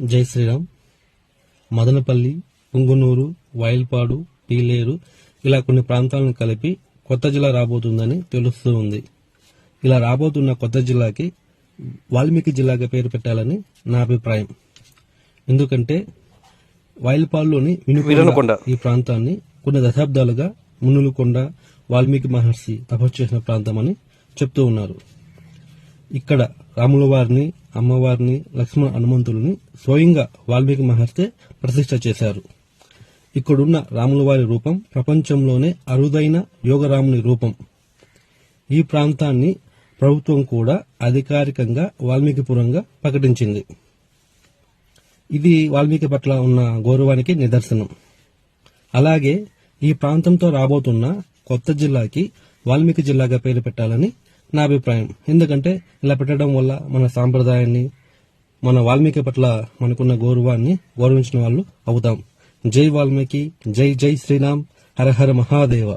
జై శ్రీరామ్. మదనపల్లి పుంగునూరు వైల్పాడు పీలేరు ఇలా కొన్ని ప్రాంతాలను కలిపి కొత్త జిల్లా రాబోతుందని తెలుస్తూ ఉంది. ఇలా రాబోతున్న కొత్త జిల్లాకి వాల్మీకి జిల్లాగా పేరు పెట్టాలని నా అభిప్రాయం. ఎందుకంటే వైల్పాడులోని వినుకొండ. ఈ ప్రాంతాన్ని కొన్ని దశాబ్దాలుగా మునులుకొండ వాల్మీకి మహర్షి తపస్సు చేసిన ప్రాంతం అని చెప్తూ ఉన్నారు. ఇక్కడ రాముల వారిని అమ్మవారిని లక్ష్మణ హనుమంతుల్ని స్వయంగా వాల్మీకి మహర్షి ప్రతిష్ట చేశారు. ఇక్కడున్న రాముల వారి రూపం ప్రపంచంలోనే అరుదైన యోగరాముని రూపం. ఈ ప్రాంతాన్ని ప్రభుత్వం కూడా అధికారికంగా వాల్మీకిపురంగా ప్రకటించింది. ఇది వాల్మీకి పట్ల ఉన్న గౌరవానికి నిదర్శనం. అలాగే ఈ ప్రాంతంతో రాబోతున్న కొత్త జిల్లాకి వాల్మీకి జిల్లాగా పేరు పెట్టాలని నా అభిప్రాయం. ఎందుకంటే ఇలా పెట్టడం వల్ల మన సాంప్రదాయాన్ని మన వాల్మీకి పట్ల మనకున్న గౌరవాన్ని గౌరవించిన వాళ్ళు అవుతాం. జై వాల్మీకి జై జై శ్రీరామ్ హర హర మహాదేవ.